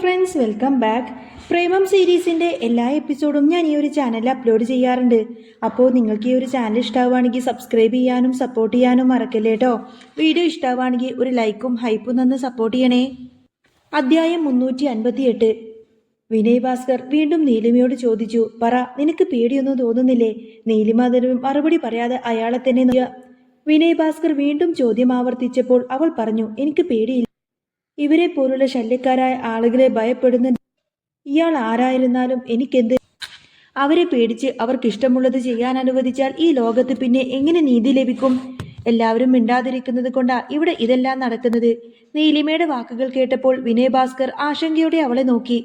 Friends welcome back പ്രേമം സീരീസിന്റെ എല്ലാ എപ്പിസോഡും ഞാൻ ഈ ഒരു ചാനലിൽ അപ്ലോഡ് ചെയ്യാറുണ്ട്. അപ്പോൾ നിങ്ങൾക്ക് ഈ ഒരു ചാനൽ ഇഷ്ടമാവുകയാണെങ്കിൽ സബ്സ്ക്രൈബ് ചെയ്യാനും സപ്പോർട്ട് ചെയ്യാനും മറക്കല്ലേ കേട്ടോ വീഡിയോ ഇഷ്ടമാവുകയാണെങ്കിൽ ഒരു ലൈക്കും ഹൈപ്പും തന്ന് സപ്പോർട്ട് ചെയ്യണേ. അധ്യായം മുന്നൂറ്റി അൻപത്തിയെട്ട് വിനയ് ഭാസ്കർ വീണ്ടും നീലിമയോട് ചോദിച്ചു പറ നിനക്ക് പേടിയൊന്നും തോന്നുന്നില്ലേ? നീലിമ അതിന് മറുപടി പറയാതെ അയാളെ തന്നെ വിനയ് ഭാസ്കർ വീണ്ടും ചോദ്യം ആവർത്തിച്ചപ്പോൾ അവൾ പറഞ്ഞു എനിക്ക് പേടിയില്ല. ഇവരെ പോലുള്ള ശല്യക്കാരായ ആളുകളെ ഭയപ്പെടുന്ന ഇയാൾ ആരായിരുന്നാലും എനിക്കെന്ത്? അവരെ പേടിച്ച് അവർക്കിഷ്ടമുള്ളത് ചെയ്യാൻ അനുവദിച്ചാൽ ഈ ലോകത്ത് പിന്നെ എങ്ങനെ നീതി ലഭിക്കും? എല്ലാവരും മിണ്ടാതിരിക്കുന്നത് കൊണ്ടാ ഇവിടെ ഇതെല്ലാം നടക്കുന്നത്? നീലിമയുടെ വാക്കുകൾ കേട്ടപ്പോൾ വിനയ് ഭാസ്കർ ആശങ്കയോടെ അവളെ നോക്കി.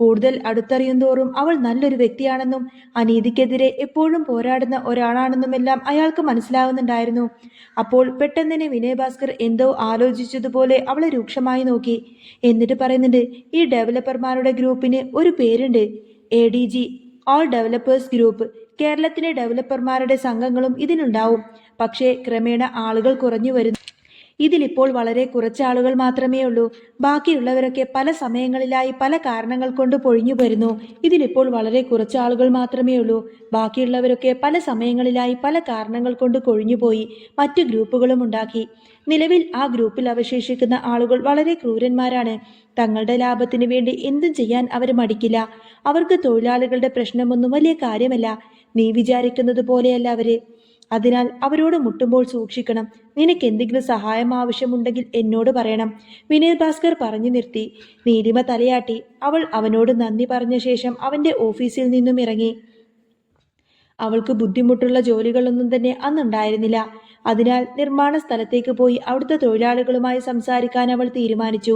കൂടുതൽ അടുത്തറിയുന്തോറും അവൾ നല്ലൊരു വ്യക്തിയാണെന്നും അനീതിക്കെതിരെ എപ്പോഴും പോരാടുന്ന ഒരാളാണെന്നുമെല്ലാം അയാൾക്ക് മനസ്സിലാവുന്നുണ്ടായിരുന്നു. അപ്പോൾ പെട്ടെന്ന് വിനയ് ഭാസ്കർ എന്തോ ആലോചിച്ചതുപോലെ അവളെ രൂക്ഷമായി നോക്കി. എന്നിട്ട് പറയുന്നുണ്ട് ഈ ഡെവലപ്പർമാരുടെ ഗ്രൂപ്പിന് ഒരു പേരുണ്ട്. A D G all developers group. കേരളത്തിലെ ഡെവലപ്പർമാരുടെ സംഘങ്ങളും ഇതിനുണ്ടാവും. പക്ഷേ ക്രമേണ ആളുകൾ കുറഞ്ഞു വരുന്നു. ഇതിലിപ്പോൾ വളരെ കുറച്ച് ആളുകൾ മാത്രമേ ഉള്ളൂ. ബാക്കിയുള്ളവരൊക്കെ പല സമയങ്ങളിലായി പല കാരണങ്ങൾ കൊണ്ട് പൊഴിഞ്ഞു വരുന്നു. ഇതിലിപ്പോൾ വളരെ കുറച്ച് ആളുകൾ മാത്രമേ ഉള്ളൂ. ബാക്കിയുള്ളവരൊക്കെ പല സമയങ്ങളിലായി പല കാരണങ്ങൾ കൊണ്ട് കൊഴിഞ്ഞുപോയി മറ്റു ഗ്രൂപ്പുകളും ഉണ്ടാക്കി. നിലവിൽ ആ ഗ്രൂപ്പിൽ അവശേഷിക്കുന്ന ആളുകൾ വളരെ ക്രൂരന്മാരാണ്. തങ്ങളുടെ ലാഭത്തിന് വേണ്ടി എന്തും ചെയ്യാൻ അവർ മടിക്കില്ല. അവർക്ക് തൊഴിലാളികളുടെ പ്രശ്നമൊന്നും വലിയ കാര്യമല്ല. നീ വിചാരിക്കുന്നത് പോലെയല്ല അവർ. അതിനാൽ അവരോട് മുട്ടുമ്പോൾ സൂക്ഷിക്കണം. നിനക്ക് എന്തെങ്കിലും സഹായം ആവശ്യമുണ്ടെങ്കിൽ എന്നോട് പറയണം. വിനയ് ഭാസ്കർ പറഞ്ഞു നിർത്തി. നീലിമ തലയാട്ടി. അവൾ അവനോട് നന്ദി പറഞ്ഞ ശേഷം അവന്റെ ഓഫീസിൽ നിന്നും ഇറങ്ങി. അവൾക്ക് ബുദ്ധിമുട്ടുള്ള ജോലികളൊന്നും തന്നെ അന്നുണ്ടായിരുന്നില്ല. അതിനാൽ നിർമ്മാണ സ്ഥലത്തേക്ക് പോയി അവിടുത്തെ തൊഴിലാളികളുമായി സംസാരിക്കാൻ അവൾ തീരുമാനിച്ചു.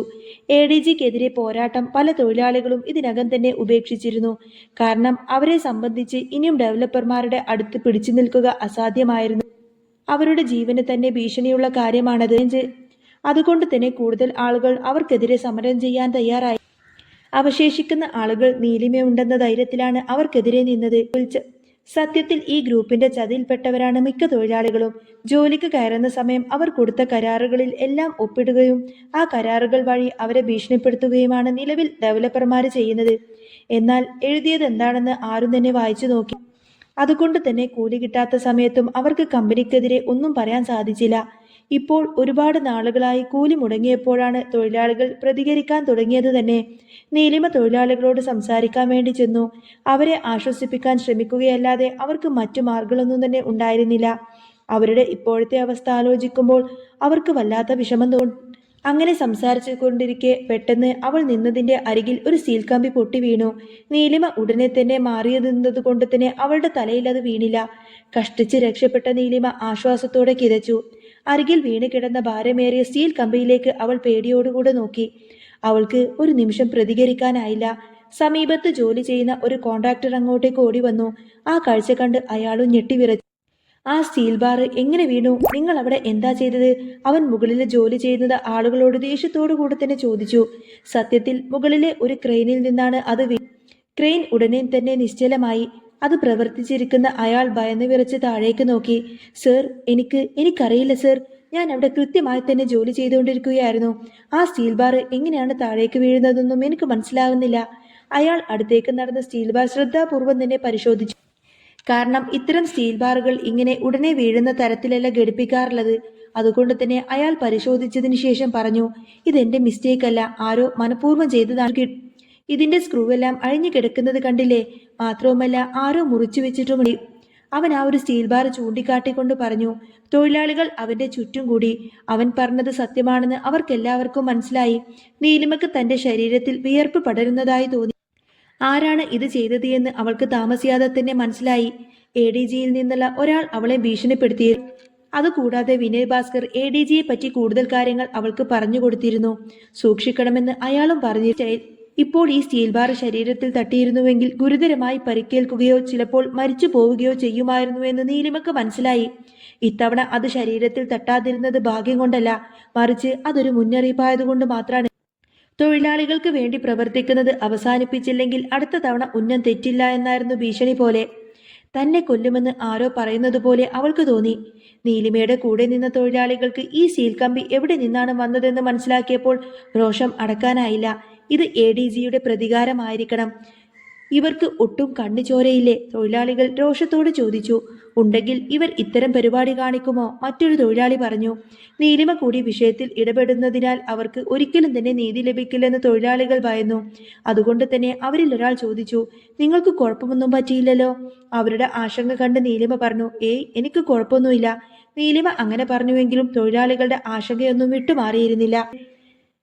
എ ഡി ജിക്കെതിരെ പോരാട്ടം പല തൊഴിലാളികളും ഇതിനകം തന്നെ ഉപേക്ഷിച്ചിരുന്നു. കാരണം അവരെ സംബന്ധിച്ച് ഇനിയും ഡെവലപ്പർമാരുടെ അടുത്ത് പിടിച്ചു നിൽക്കുക അസാധ്യമായിരുന്നു. അവരുടെ ജീവന് തന്നെ ഭീഷണിയുള്ള കാര്യമാണത്. അതുകൊണ്ട് തന്നെ കൂടുതൽ ആളുകൾ അവർക്കെതിരെ സമരം ചെയ്യാൻ തയ്യാറായി. അവശേഷിക്കുന്ന ആളുകൾ നീലിമയുണ്ടെന്ന ധൈര്യത്തിലാണ് അവർക്കെതിരെ നിന്നത്. സത്യത്തിൽ ഈ ഗ്രൂപ്പിന്റെ ചതിയിൽപ്പെട്ടവരാണ് മിക്ക തൊഴിലാളികളും. ജോലിക്ക് കയറുന്ന സമയം അവർ കൊടുത്ത കരാറുകളിൽ എല്ലാം ഒപ്പിടുകയും ആ കരാറുകൾ വഴി അവരെ ഭീഷണിപ്പെടുത്തുകയുമാണ് നിലവിൽ ഡെവലപ്പർമാർ ചെയ്യുന്നത്. എന്നാൽ എഴുതിയത് എന്താണെന്ന് ആരും തന്നെ വായിച്ചു നോക്കി. അതുകൊണ്ട് തന്നെ കൂലി കിട്ടാത്ത സമയത്തും അവർക്ക് കമ്പനിക്കെതിരെ ഒന്നും പറയാൻ സാധിച്ചില്ല. ഇപ്പോൾ ഒരുപാട് നാളുകളായി കൂലി മുടങ്ങിയപ്പോഴാണ് തൊഴിലാളികൾ പ്രതികരിക്കാൻ തുടങ്ങിയത് തന്നെ. നീലിമ തൊഴിലാളികളോട് സംസാരിക്കാൻ വേണ്ടി ചെന്നു. അവരെ ആശ്വസിപ്പിക്കാൻ ശ്രമിക്കുകയല്ലാതെ അവർക്ക് മറ്റു മാർഗങ്ങളൊന്നും തന്നെ ഉണ്ടായിരുന്നില്ല. അവരുടെ ഇപ്പോഴത്തെ അവസ്ഥ ആലോചിക്കുമ്പോൾ അവർക്ക് വല്ലാത്ത വിഷമം തോന്നി. അങ്ങനെ സംസാരിച്ചു കൊണ്ടിരിക്കെ പെട്ടെന്ന് അവൾ നിന്നതിന്റെ അരികിൽ ഒരു സീൽ കമ്പി പൊട്ടി വീണു. നീലിമ ഉടനെ തന്നെ മാറിയത് കൊണ്ട് തന്നെ അവളുടെ തലയിൽ അത് വീണില്ല. കഷ്ടിച്ച് രക്ഷപ്പെട്ട നീലിമ ആശ്വാസത്തോടെ കിതച്ചു. അരികിൽ വീണ് കിടന്ന ഭാരമേറിയ സ്റ്റീൽ കമ്പിയിലേക്ക് അവൾ പേടിയോടുകൂടെ നോക്കി. അവൾക്ക് ഒരു നിമിഷം പ്രതികരിക്കാനായില്ല. സമീപത്ത് ജോലി ചെയ്യുന്ന ഒരു കോൺട്രാക്ടർ അങ്ങോട്ടേക്ക് ഓടി വന്നു ആ കാഴ്ച കണ്ട് അയാളും ഞെട്ടിവിറച്ചു. ആ സ്റ്റീൽ ബാർ എങ്ങനെ വീണു? നിങ്ങൾ അവിടെ എന്താ ചെയ്തത്? അവൻ മുകളിൽ ജോലി ചെയ്യുന്നത് ആളുകളോട് ദേഷ്യത്തോടു കൂടെ തന്നെ ചോദിച്ചു. സത്യത്തിൽ മുകളിലെ ഒരു ക്രെയിനിൽ നിന്നാണ് അത് ക്രെയിൻ ഉടനെ തന്നെ നിശ്ചലമായി. അത് പ്രവർത്തിച്ചിരിക്കുന്ന അയാൾ ഭയന്ന് വിറച്ച് താഴേക്ക് നോക്കി. സർ എനിക്ക് എനിക്കറിയില്ല സർ. ഞാൻ അവിടെ കൃത്യമായി തന്നെ ജോലി ചെയ്തുകൊണ്ടിരിക്കുകയായിരുന്നു. ആ സ്റ്റീൽ ബാർ എങ്ങനെയാണ് താഴേക്ക് വീഴുന്നതെന്നും എനിക്ക് മനസ്സിലാകുന്നില്ല. അയാൾ അടുത്തേക്ക് നടന്ന സ്റ്റീൽ ബാർ ശ്രദ്ധാപൂർവം തന്നെ പരിശോധിച്ചു. കാരണം ഇത്തരം സ്റ്റീൽ ബാറുകൾ ഇങ്ങനെ ഉടനെ വീഴുന്ന തരത്തിലല്ല ഘടിപ്പിക്കാറുള്ളത്. അതുകൊണ്ട് തന്നെ അയാൾ പരിശോധിച്ചതിന് ശേഷം പറഞ്ഞു ഇതെന്റെ മിസ്റ്റേക്ക് അല്ല. ആരോ മനഃപൂർവം ചെയ്തതാണ് ഇതിന്റെ സ്ക്രൂ എല്ലാം അഴിഞ്ഞു കിടക്കുന്നത് കണ്ടില്ലേ? മാത്രവുമല്ല ആരോ മുറിച്ചു വെച്ചിട്ടുമുണ്ട്. അവൻ ആ ഒരു സ്റ്റീൽ ബാർ ചൂണ്ടിക്കാട്ടിക്കൊണ്ട് പറഞ്ഞു തൊഴിലാളികൾ അവന്റെ ചുറ്റും കൂടി. അവൻ പറഞ്ഞത് സത്യമാണെന്ന് അവർക്കെല്ലാവർക്കും മനസ്സിലായി. നീലിമക്ക് തന്റെ ശരീരത്തിൽ വിയർപ്പ് പടരുന്നതായി തോന്നി. ആരാണ് ഇത് ചെയ്തത് എന്ന് അവൾക്ക് താമസിയാതെ തന്നെ മനസ്സിലായി. എ ഡി ജിയിൽ നിന്നുള്ള ഒരാൾ അവളെ ഭീഷണിപ്പെടുത്തി അതുകൂടാതെ വിനയ് ഭാസ്കർ എ ഡി ജിയെ പറ്റി കൂടുതൽ കാര്യങ്ങൾ അവൾക്ക് പറഞ്ഞു കൊടുത്തിരുന്നു. സൂക്ഷിക്കണമെന്ന് അയാളും പറഞ്ഞു ഇപ്പോൾ ഈ സ്റ്റീൽ ബാർ ശരീരത്തിൽ തട്ടിയിരുന്നുവെങ്കിൽ ഗുരുതരമായി പരിക്കേൽക്കുകയോ ചിലപ്പോൾ മരിച്ചു പോവുകയോ ചെയ്യുമായിരുന്നുവെന്ന് നീലിമക്ക് മനസ്സിലായി. ഇത്തവണ അത് ശരീരത്തിൽ തട്ടാതിരുന്നത് ഭാഗ്യം കൊണ്ടല്ല. മറിച്ച് അതൊരു മുന്നറിയിപ്പായതുകൊണ്ട് മാത്രമാണ് തൊഴിലാളികൾക്ക് വേണ്ടി പ്രവർത്തിക്കുന്നത് അവസാനിപ്പിച്ചില്ലെങ്കിൽ അടുത്ത തവണ ഉന്നം തെറ്റില്ല എന്നായിരുന്നു ഭീഷണി പോലെ. തന്നെ കൊല്ലുമെന്ന് ആരോ പറയുന്നത് പോലെ അവൾക്ക് തോന്നി. നീലിമയുടെ കൂടെ നിന്ന തൊഴിലാളികൾക്ക് ഈ സീൽ കമ്പി എവിടെ നിന്നാണ് വന്നതെന്ന് മനസ്സിലാക്കിയപ്പോൾ രോഷം അടക്കാനായില്ല. ഇത് എ ഡി ജിയുടെ പ്രതികാരമായിരിക്കണം. ഇവർക്ക് ഒട്ടും കണ്ണു ചോരയില്ലേ തൊഴിലാളികൾ രോഷത്തോട് ചോദിച്ചു. ഉണ്ടെങ്കിൽ ഇവർ ഇത്തരം പരിപാടി കാണിക്കുമോ? മറ്റൊരു തൊഴിലാളി പറഞ്ഞു നീലിമ കൂടി വിഷയത്തിൽ ഇടപെടുന്നതിനാൽ അവർക്ക് ഒരിക്കലും തന്നെ നീതി ലഭിക്കില്ലെന്ന് തൊഴിലാളികൾ ഭയന്നു. അതുകൊണ്ട് തന്നെ അവരിൽ ഒരാൾ ചോദിച്ചു നിങ്ങൾക്ക് കുഴപ്പമൊന്നും പറ്റിയില്ലല്ലോ? അവരുടെ ആശങ്ക കണ്ട് നീലിമ പറഞ്ഞു ഏയ് എനിക്ക് കുഴപ്പമൊന്നുമില്ല. നീലിമ അങ്ങനെ പറഞ്ഞുവെങ്കിലും തൊഴിലാളികളുടെ ആശങ്കയൊന്നും വിട്ടുമാറിയിരുന്നില്ല.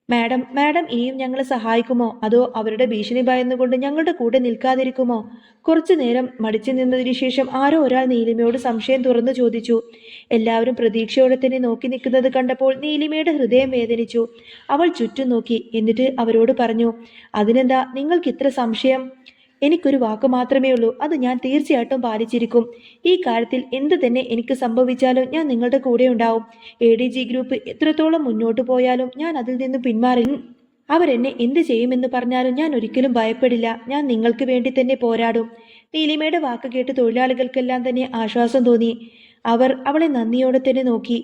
മാഡം മാഡം ഇനിയും ഞങ്ങളെ സഹായിക്കുമോ? അതോ അവരുടെ ഭീഷണി ഭയന്നുകൊണ്ട് ഞങ്ങളുടെ കൂടെ നിൽക്കാതിരിക്കുമോ? കുറച്ചു നേരം മടിച്ചു നിന്നതിനു ശേഷം ആരോ ഒരാൾ നീലിമയോട് സംശയം തുറന്നു ചോദിച്ചു. എല്ലാവരും പ്രതീക്ഷയോടെ തന്നെ നോക്കി നിൽക്കുന്നത് കണ്ടപ്പോൾ നീലിമയുടെ ഹൃദയം വേദനിച്ചു. അവൾ ചുറ്റും നോക്കി എന്നിട്ട് അവരോട് പറഞ്ഞു അതിനെന്താ? നിങ്ങൾക്ക് ഇത്ര സംശയം? എനിക്കൊരു വാക്ക് മാത്രമേ ഉള്ളൂ. അത് ഞാൻ തീർച്ചയായിട്ടും പാലിച്ചിരിക്കും. ഈ കാര്യത്തിൽ എന്ത് തന്നെ എനിക്ക് സംഭവിച്ചാലും ഞാൻ നിങ്ങളുടെ കൂടെ ഉണ്ടാവും. എ ഡി ജി ഗ്രൂപ്പ് എത്രത്തോളം മുന്നോട്ട് പോയാലും ഞാൻ അതിൽ നിന്ന് പിന്മാറി. അവരെന്നെ എന്ത് ചെയ്യുമെന്ന് പറഞ്ഞാലും ഞാൻ ഒരിക്കലും ഭയപ്പെടില്ല. ഞാൻ നിങ്ങൾക്ക് വേണ്ടി തന്നെ പോരാടും. നീലിമയുടെ വാക്ക് കേട്ട് തൊഴിലാളികൾക്കെല്ലാം തന്നെ ആശ്വാസം തോന്നി. അവർ അവളെ നന്ദിയോടെ തന്നെ നോക്കി.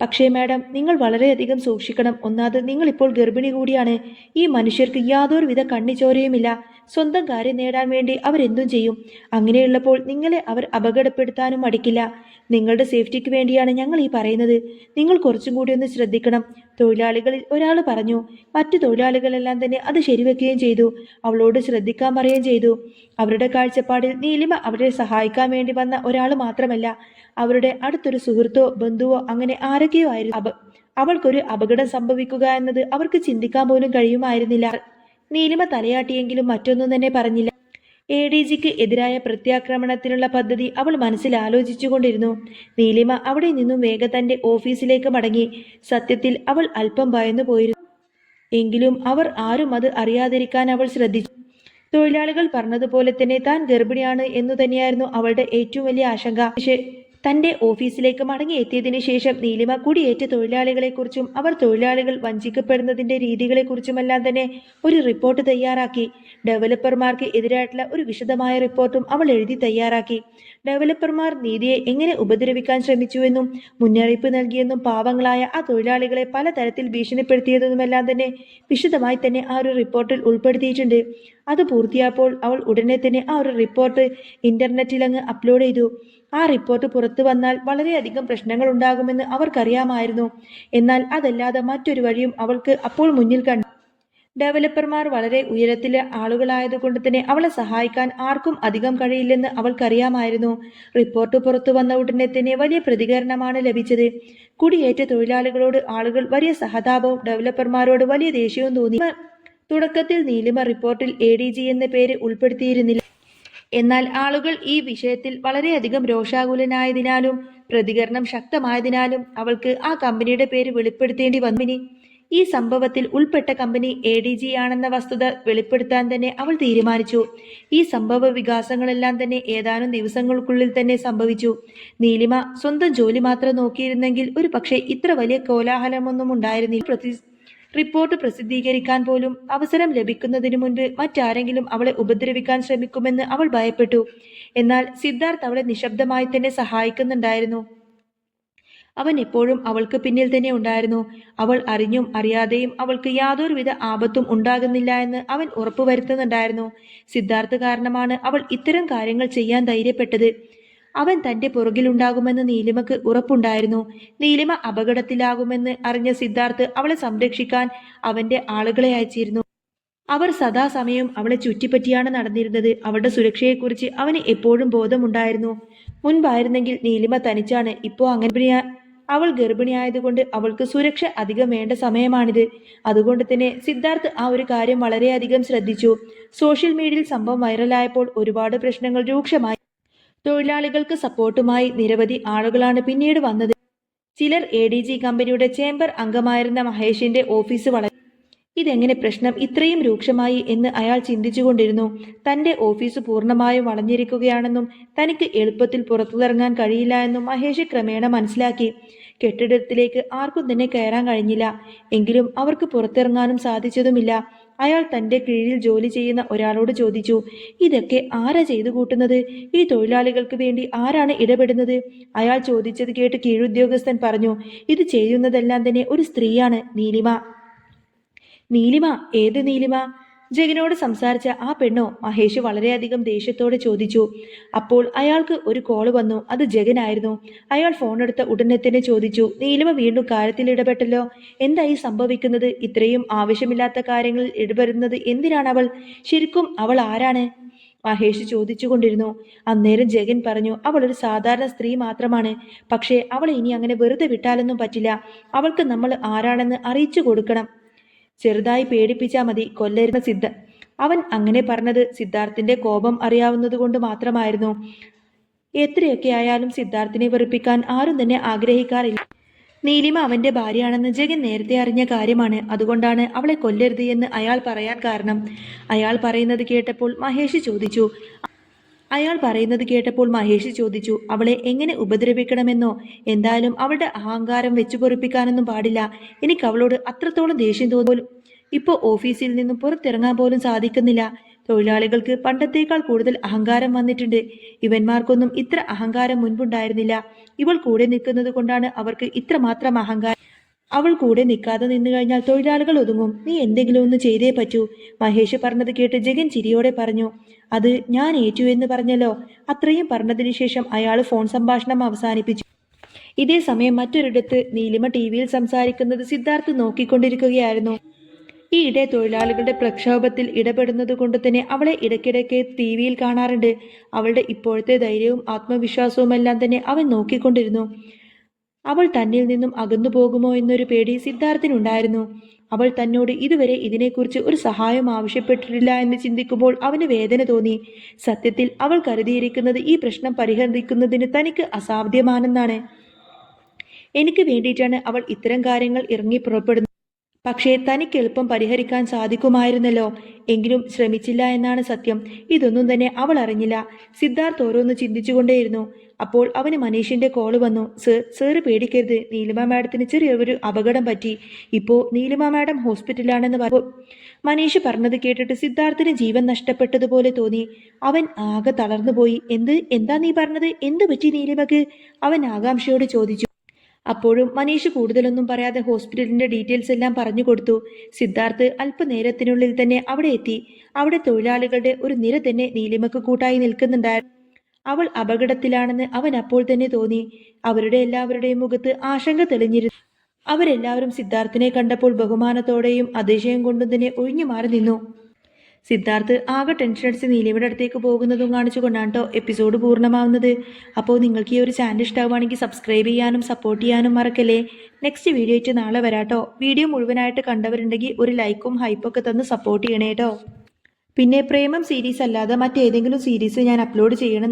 പക്ഷേ മാഡം നിങ്ങൾ വളരെയധികം സൂക്ഷിക്കണം. ഒന്നാമത് നിങ്ങൾ ഇപ്പോൾ ഗർഭിണി കൂടിയാണ്. ഈ മനുഷ്യർക്ക് യാതൊരുവിധ കണ്ണിച്ചോരയുമില്ല. സ്വന്തം കാര്യം നേടാൻ വേണ്ടി അവരെന്തും ചെയ്യും. അങ്ങനെയുള്ളപ്പോൾ നിങ്ങളെ അവർ അപകടപ്പെടുത്താനും മടിക്കില്ല. നിങ്ങളുടെ സേഫ്റ്റിക്ക് വേണ്ടിയാണ് ഞങ്ങൾ ഈ പറയുന്നത്. നിങ്ങൾ കുറച്ചും കൂടി ഒന്ന് ശ്രദ്ധിക്കണം. തൊഴിലാളികളിൽ ഒരാൾ പറഞ്ഞു മറ്റു തൊഴിലാളികളെല്ലാം തന്നെ അത് ശരിവെക്കുകയും ചെയ്തു. അവളോട് ശ്രദ്ധിക്കാൻ പറയുകയും ചെയ്തു. അവരുടെ കാഴ്ചപ്പാടിൽ നീലിമ അവരെ സഹായിക്കാൻ വേണ്ടി വന്ന ഒരാൾ മാത്രമല്ല. അവരുടെ അടുത്തൊരു സുഹൃത്തോ ബന്ധുവോ അങ്ങനെ ആരൊക്കെയോ ആയിരുന്നു അപ അവൾക്കൊരു അപകടം സംഭവിക്കുക എന്നത് അവർക്ക് ചിന്തിക്കാൻ പോലും കഴിയുമായിരുന്നില്ല. നീലിമ തലയാട്ടിയെങ്കിലും മറ്റൊന്നും തന്നെ പറഞ്ഞില്ല. എ ഡി ജിക്ക് എതിരായ പ്രത്യാക്രമണത്തിനുള്ള പദ്ധതി അവൾ മനസ്സിൽ ആലോചിച്ചുകൊണ്ടിരുന്നു. നീലിമ അവിടെ നിന്നും വേഗ തന്റെ ഓഫീസിലേക്ക് മടങ്ങി. സത്യത്തിൽ അവൾ അല്പം ഭയന്നു പോയിരുന്നു. എങ്കിലും അവർ ആരും അത് അറിയാതിരിക്കാൻ അവൾ ശ്രദ്ധിച്ചു. തൊഴിലാളികൾ പറഞ്ഞതുപോലെ തന്നെ താൻ ഗർഭിണിയാണ് എന്നു തന്നെയായിരുന്നു അവളുടെ ഏറ്റവും വലിയ ആശങ്ക. പക്ഷേ തന്റെ ഓഫീസിലേക്ക് മടങ്ങിയെത്തിയതിനു ശേഷം നീലിമ കുടിയേറ്റ തൊഴിലാളികളെക്കുറിച്ചും അവർ തൊഴിലാളികൾ വഞ്ചിക്കപ്പെടുന്നതിന്റെ രീതികളെക്കുറിച്ചുമെല്ലാം തന്നെ ഒരു റിപ്പോർട്ട് തയ്യാറാക്കി. ഡെവലപ്പർമാർക്ക് എതിരായിട്ടുള്ള ഒരു വിശദമായ റിപ്പോർട്ടും അവൾ എഴുതി തയ്യാറാക്കി. ഡെവലപ്പർമാർ നീതിയെ എങ്ങനെ ഉപദ്രവിക്കാൻ ശ്രമിച്ചുവെന്നും മുന്നറിയിപ്പ് നൽകിയെന്നും പാവങ്ങളായ ആ തൊഴിലാളികളെ പലതരത്തിൽ ഭീഷണിപ്പെടുത്തിയതെന്നുമെല്ലാം തന്നെ വിശദമായി തന്നെ ആ ഒരു റിപ്പോർട്ടിൽ ഉൾപ്പെടുത്തിയിട്ടുണ്ട്. അത് പൂർത്തിയായപ്പോൾ അവൾ ഉടനെ തന്നെ ആ ഒരു റിപ്പോർട്ട് ഇന്റർനെറ്റിൽ അങ്ങ് അപ്ലോഡ് ചെയ്തു. ആ റിപ്പോർട്ട് പുറത്തു വന്നാൽ വളരെയധികം പ്രശ്നങ്ങൾ ഉണ്ടാകുമെന്ന് അവർക്കറിയാമായിരുന്നു. എന്നാൽ അതല്ലാതെ മറ്റൊരു വഴിയും അവൾക്ക് അപ്പോൾ മുന്നിൽ കണ്ടു ഡെവലപ്പർമാർ വളരെ ഉയരത്തിലെ ആളുകളായതുകൊണ്ട് തന്നെ അവളെ സഹായിക്കാൻ ആർക്കും അധികം കഴിയില്ലെന്ന് അവൾക്കറിയാമായിരുന്നു. റിപ്പോർട്ട് പുറത്തു വന്ന ഉടനെ തന്നെ വലിയ പ്രതികരണമാണ് ലഭിച്ചത്. കുടിയേറ്റ തൊഴിലാളികളോട് ആളുകൾ വലിയ സഹതാപവും ഡെവലപ്പർമാരോട് വലിയ ദേഷ്യവും തോന്നി. തുടക്കത്തിൽ നീലിമ റിപ്പോർട്ടിൽ എ എന്ന പേര് ഉൾപ്പെടുത്തിയിരുന്നില്ല. എന്നാൽ ആളുകൾ ഈ വിഷയത്തിൽ വളരെയധികം രോഷാകുലനായതിനാലും പ്രതികരണം ശക്തമായതിനാലും അവൾക്ക് ആ കമ്പനിയുടെ പേര് വെളിപ്പെടുത്തേണ്ടി വന്നിനി ഈ സംഭവത്തിൽ ഉൾപ്പെട്ട കമ്പനി എ ഡി ജി ആണെന്ന വസ്തുത വെളിപ്പെടുത്താൻ തന്നെ അവൾ തീരുമാനിച്ചു. ഈ സംഭവ വികാസങ്ങളെല്ലാം തന്നെ ഏതാനും ദിവസങ്ങൾക്കുള്ളിൽ തന്നെ സംഭവിച്ചു. നീലിമ സ്വന്തം ജോലി മാത്രം നോക്കിയിരുന്നെങ്കിൽ ഒരു പക്ഷേ ഇത്ര വലിയ കോലാഹലമൊന്നും ഉണ്ടായിരുന്നില്ല. പ്രതി റിപ്പോർട്ട് പ്രസിദ്ധീകരിക്കാൻ പോലും അവസരം ലഭിക്കുന്നതിനു മുൻപ് മറ്റാരെങ്കിലും അവളെ ഉപദ്രവിക്കാൻ ശ്രമിക്കുമെന്ന് അവൾ ഭയപ്പെട്ടു. എന്നാൽ സിദ്ധാർത്ഥ് അവളെ നിശബ്ദമായി തന്നെ സഹായിക്കുന്നുണ്ടായിരുന്നു. അവൻ എപ്പോഴും അവൾക്ക് പിന്നിൽ തന്നെ ഉണ്ടായിരുന്നു. അവൾ അറിഞ്ഞും അറിയാതെയും അവൾക്ക് യാതൊരുവിധ ആപത്തും ഉണ്ടാകുന്നില്ല എന്ന് അവൻ ഉറപ്പുവരുത്തുന്നുണ്ടായിരുന്നു. സിദ്ധാർത്ഥ് കാരണമാണ് അവൾ ഇത്തരം കാര്യങ്ങൾ ചെയ്യാൻ ധൈര്യപ്പെട്ടത്. അവൻ തന്റെ പുറകിലുണ്ടാകുമെന്ന് നീലിമക്ക് ഉറപ്പുണ്ടായിരുന്നു. നീലിമ അപകടത്തിലാകുമെന്ന് അറിഞ്ഞ സിദ്ധാർത്ഥ് അവളെ സംരക്ഷിക്കാൻ അവന്റെ ആളുകളെ അയച്ചിരുന്നു. അവർ സദാസമയം അവളെ ചുറ്റിപ്പറ്റിയാണ് നടന്നിരുന്നത്. അവളുടെ സുരക്ഷയെക്കുറിച്ച് അവന് എപ്പോഴും ബോധമുണ്ടായിരുന്നു. മുൻപായിരുന്നെങ്കിൽ നീലിമ തനിച്ചാണ്. ഇപ്പോ അങ്ങനെ അവൾ ഗർഭിണിയായതുകൊണ്ട് അവൾക്ക് സുരക്ഷ അധികം വേണ്ട സമയമാണിത്. അതുകൊണ്ട് തന്നെ സിദ്ധാർത്ഥ് ആ ഒരു കാര്യം വളരെയധികം ശ്രദ്ധിച്ചു. സോഷ്യൽ മീഡിയയിൽ സംഭവം വൈറലായപ്പോൾ ഒരുപാട് പ്രശ്നങ്ങൾ രൂക്ഷമായി. തൊഴിലാളികൾക്ക് സപ്പോർട്ടുമായി നിരവധി ആളുകളാണ് പിന്നീട് വന്നത്. ചിലർ എ ഡി ജി കമ്പനിയുടെ ചേംബർ അംഗമായിരുന്ന മഹേഷിന്റെ ഓഫീസ് വളരെ ഇതെങ്ങനെ പ്രശ്നം ഇത്രയും രൂക്ഷമായി എന്ന് അയാൾ ചിന്തിച്ചുകൊണ്ടിരുന്നു. തന്റെ ഓഫീസ് പൂർണമായും വളഞ്ഞിരിക്കുകയാണെന്നും തനിക്ക് എളുപ്പത്തിൽ പുറത്തുതിറങ്ങാൻ കഴിയില്ല എന്നും മഹേഷ് ക്രമേണ മനസ്സിലാക്കി. കെട്ടിടത്തിലേക്ക് ആർക്കും തന്നെ കയറാൻ കഴിഞ്ഞില്ല. എങ്കിലും അവർക്ക് പുറത്തിറങ്ങാനും സാധിച്ചതുമില്ല. അയാൾ തന്റെ കീഴിൽ ജോലി ചെയ്യുന്ന ഒരാളോട് ചോദിച്ചു ഇതൊക്കെ ആരാ ചെയ്തു കൂട്ടുന്നത്? ഈ തൊഴിലാളികൾക്ക് വേണ്ടി ആരാണ് ഇടപെടുന്നത്? അയാൾ ചോദിച്ചത് കേട്ട് കീഴുദ്യോഗസ്ഥൻ പറഞ്ഞു ഇത് ചെയ്യുന്നതെല്ലാം തന്നെ ഒരു സ്ത്രീയാണ് നീലിമ. നീലിമ? ഏത് നീലിമ? ജഗനോട് സംസാരിച്ച ആ പെണ്ണോ മഹേഷ് വളരെയധികം ദേഷ്യത്തോടെ ചോദിച്ചു. അപ്പോൾ അയാൾക്ക് ഒരു കോൾ വന്നു. അത് ജഗനായിരുന്നു. അയാൾ ഫോൺ എടുത്ത ഉടനെ തന്നെ ചോദിച്ചു. നീലിമ വീണ്ടും കാര്യത്തിൽ ഇടപെട്ടല്ലോ? എന്തായി സംഭവിക്കുന്നത്? ഇത്രയും ആവശ്യമില്ലാത്ത കാര്യങ്ങളിൽ ഇടപെടുന്നത് എന്തിനാണ് അവൾ ശരിക്കും അവൾ ആരാണ്? മഹേഷ് ചോദിച്ചുകൊണ്ടിരുന്നു. അന്നേരം ജഗൻ പറഞ്ഞു അവൾ ഒരു സാധാരണ സ്ത്രീ മാത്രമാണ്. പക്ഷേ അവളെ ഇനി അങ്ങനെ വെറുതെ വിട്ടാലൊന്നും പറ്റില്ല. അവൾക്ക് നമ്മൾ ആരാണെന്ന് അറിയിച്ചു കൊടുക്കണം. ചെറുതായി പേടിപ്പിച്ചാൽ മതി കൊല്ലരുന്ന സിദ്ധ അവൻ അങ്ങനെ പറഞ്ഞത് സിദ്ധാർത്ഥിന്റെ കോപം അറിയാവുന്നതുകൊണ്ട് മാത്രമായിരുന്നു. എത്രയൊക്കെ ആയാലും സിദ്ധാർത്ഥിനെ വെറുപ്പിക്കാൻ ആരും തന്നെ ആഗ്രഹിക്കാറില്ല. നീലിമ അവന്റെ ഭാര്യയാണെന്ന് ജഗൻ നേരത്തെ അറിഞ്ഞ കാര്യമാണ്. അതുകൊണ്ടാണ് അവളെ കൊല്ലരുത് എന്ന് അയാൾ പറയാൻ കാരണം. അയാൾ പറയുന്നത് കേട്ടപ്പോൾ മഹേഷ് ചോദിച്ചു അയാൾ പറയുന്നത് കേട്ടപ്പോൾ മഹേഷ് ചോദിച്ചു അവളെ എങ്ങനെ ഉപദ്രവിക്കണമെന്നോ? എന്തായാലും അവളുടെ അഹങ്കാരം വെച്ചു പൊറിപ്പിക്കാനൊന്നും പാടില്ല. എനിക്ക് അവളോട് അത്രത്തോളം ദേഷ്യം തോന്നും ഇപ്പോൾ ഓഫീസിൽ നിന്നും പുറത്തിറങ്ങാൻ പോലും സാധിക്കുന്നില്ല. തൊഴിലാളികൾക്ക് പണ്ടത്തേക്കാൾ കൂടുതൽ അഹങ്കാരം വന്നിട്ടുണ്ട്. ഇവന്മാർക്കൊന്നും ഇത്ര അഹങ്കാരം മുൻപുണ്ടായിരുന്നില്ല. ഇവൾ കൂടെ നിൽക്കുന്നത് കൊണ്ടാണ് അവർക്ക് ഇത്രമാത്രം അഹങ്കാരം. അവൾ കൂടെ നിൽക്കാതെ നിന്നു കഴിഞ്ഞാൽ തൊഴിലാളികൾ ഒതുങ്ങും. നീ എന്തെങ്കിലും ഒന്ന് ചെയ്തേ പറ്റൂ. മഹേഷ് പറഞ്ഞത് കേട്ട് ജഗൻ ചിരിയോടെ പറഞ്ഞു അത് ഞാൻ ഏറ്റു എന്ന് പറഞ്ഞല്ലോ. അത്രയും പറഞ്ഞതിന് ശേഷം അയാൾ ഫോൺ സംഭാഷണം അവസാനിപ്പിച്ചു. ഇതേ സമയം മറ്റൊരിടത്ത് നീലിമ ടി വിയിൽ സംസാരിക്കുന്നത് സിദ്ധാർത്ഥ് നോക്കിക്കൊണ്ടിരിക്കുകയായിരുന്നു. ഈയിടെ തൊഴിലാളികളുടെ പ്രക്ഷോഭത്തിൽ ഇടപെടുന്നത് കൊണ്ട് തന്നെ അവളെ ഇടയ്ക്കിടയ്ക്ക് ടി വിയിൽ കാണാറുണ്ട്. അവളുടെ ഇപ്പോഴത്തെ ധൈര്യവും ആത്മവിശ്വാസവുമെല്ലാം തന്നെ അവൻ നോക്കിക്കൊണ്ടിരുന്നു. അവൾ തന്നിൽ നിന്നും അകന്നു പോകുമോ എന്നൊരു പേടി സിദ്ധാർത്ഥിനുണ്ടായിരുന്നു. അവൾ തന്നോട് ഇതുവരെ ഇതിനെക്കുറിച്ച് ഒരു സഹായം ആവശ്യപ്പെട്ടിട്ടില്ല എന്ന് ചിന്തിക്കുമ്പോൾ അവന് വേദന തോന്നി. സത്യത്തിൽ അവൾ കരുതിയിരിക്കുന്നത് ഈ പ്രശ്നം പരിഹരിക്കുന്നതിന് തനിക്ക് അസാധ്യമാണെന്നാണ്. എനിക്ക് വേണ്ടിയിട്ടാണ് അവൾ ഇത്തരം കാര്യങ്ങൾ ഇറങ്ങി പുറപ്പെടുന്നത്. പക്ഷേ തനിക്ക് എളുപ്പം പരിഹരിക്കാൻ സാധിക്കുമായിരുന്നല്ലോ. എങ്കിലും ശ്രമിച്ചില്ല എന്നാണ് സത്യം. ഇതൊന്നും തന്നെ അവൾ അറിഞ്ഞില്ല. സിദ്ധാർത്ഥ് ഓരോന്ന് ചിന്തിച്ചുകൊണ്ടേയിരുന്നു. അപ്പോൾ അവന് മനീഷിന്റെ കോൾ വന്നു. സർ സാറ് പേടിക്കരുത്. നീലിമ മാഡത്തിന് ചെറിയൊരു അപകടം പറ്റി. ഇപ്പോ നീലിമ മാഡം ഹോസ്പിറ്റലിലാണെന്ന് പറഞ്ഞു മനീഷ് പറഞ്ഞത് കേട്ടിട്ട് സിദ്ധാർത്ഥിന് ജീവൻ നഷ്ടപ്പെട്ടതുപോലെ തോന്നി. അവൻ ആകെ തളർന്നുപോയി. എന്ത്? എന്താ നീ പറഞ്ഞത്? എന്ത് പറ്റി നീലിമക്ക്? അവൻ ആകാംക്ഷയോട് ചോദിച്ചു. അപ്പോഴും മനീഷ് കൂടുതലൊന്നും പറയാതെ ഹോസ്പിറ്റലിന്റെ ഡീറ്റെയിൽസ് എല്ലാം പറഞ്ഞു കൊടുത്തു. സിദ്ധാർത്ഥ് അല്പനേരത്തിനുള്ളിൽ തന്നെ അവിടെ എത്തി. അവിടെ തൊഴിലാളികളുടെ ഒരു നിര തന്നെ നീലിമക്ക് കൂട്ടായി നിൽക്കുന്നുണ്ടായിരുന്നു അവൾ അപകടത്തിലാണെന്ന് അവൻ അപ്പോൾ തന്നെ തോന്നി. അവരുടെ എല്ലാവരുടെയും മുഖത്ത് ആശങ്ക തെളിഞ്ഞിരുന്നു. അവരെല്ലാവരും സിദ്ധാർത്ഥിനെ കണ്ടപ്പോൾ ബഹുമാനത്തോടെയും അതിശയം കൊണ്ടും തന്നെ ഒഴിഞ്ഞു മാറി നിന്നു. സിദ്ധാർത്ഥ് ആകെ ടെൻഷൻ അടിച്ച് നീലിയുടെ അടുത്തേക്ക് പോകുന്നതും കാണിച്ചുകൊണ്ടാണ് കേട്ടോ എപ്പിസോഡ് പൂർണമാവുന്നത്. അപ്പോൾ നിങ്ങൾക്ക് ഈ ഒരു ചാനൽ ഇഷ്ടമാവുകയാണെങ്കിൽ സബ്സ്ക്രൈബ് ചെയ്യാനും സപ്പോർട്ട് ചെയ്യാനും മറക്കല്ലേ? നെക്സ്റ്റ് വീഡിയോ ആയിട്ട് നാളെ വരാട്ടോ വീഡിയോ മുഴുവനായിട്ട് കണ്ടവരുണ്ടെങ്കിൽ ഒരു ലൈക്കും ഹൈപ്പൊക്കെ തന്ന് സപ്പോർട്ട് ചെയ്യണേട്ടോ പിന്നെ പ്രേമം സീരീസ് അല്ലാതെ മറ്റേതെങ്കിലും സീരീസ് ഞാൻ അപ്ലോഡ് ചെയ്യണം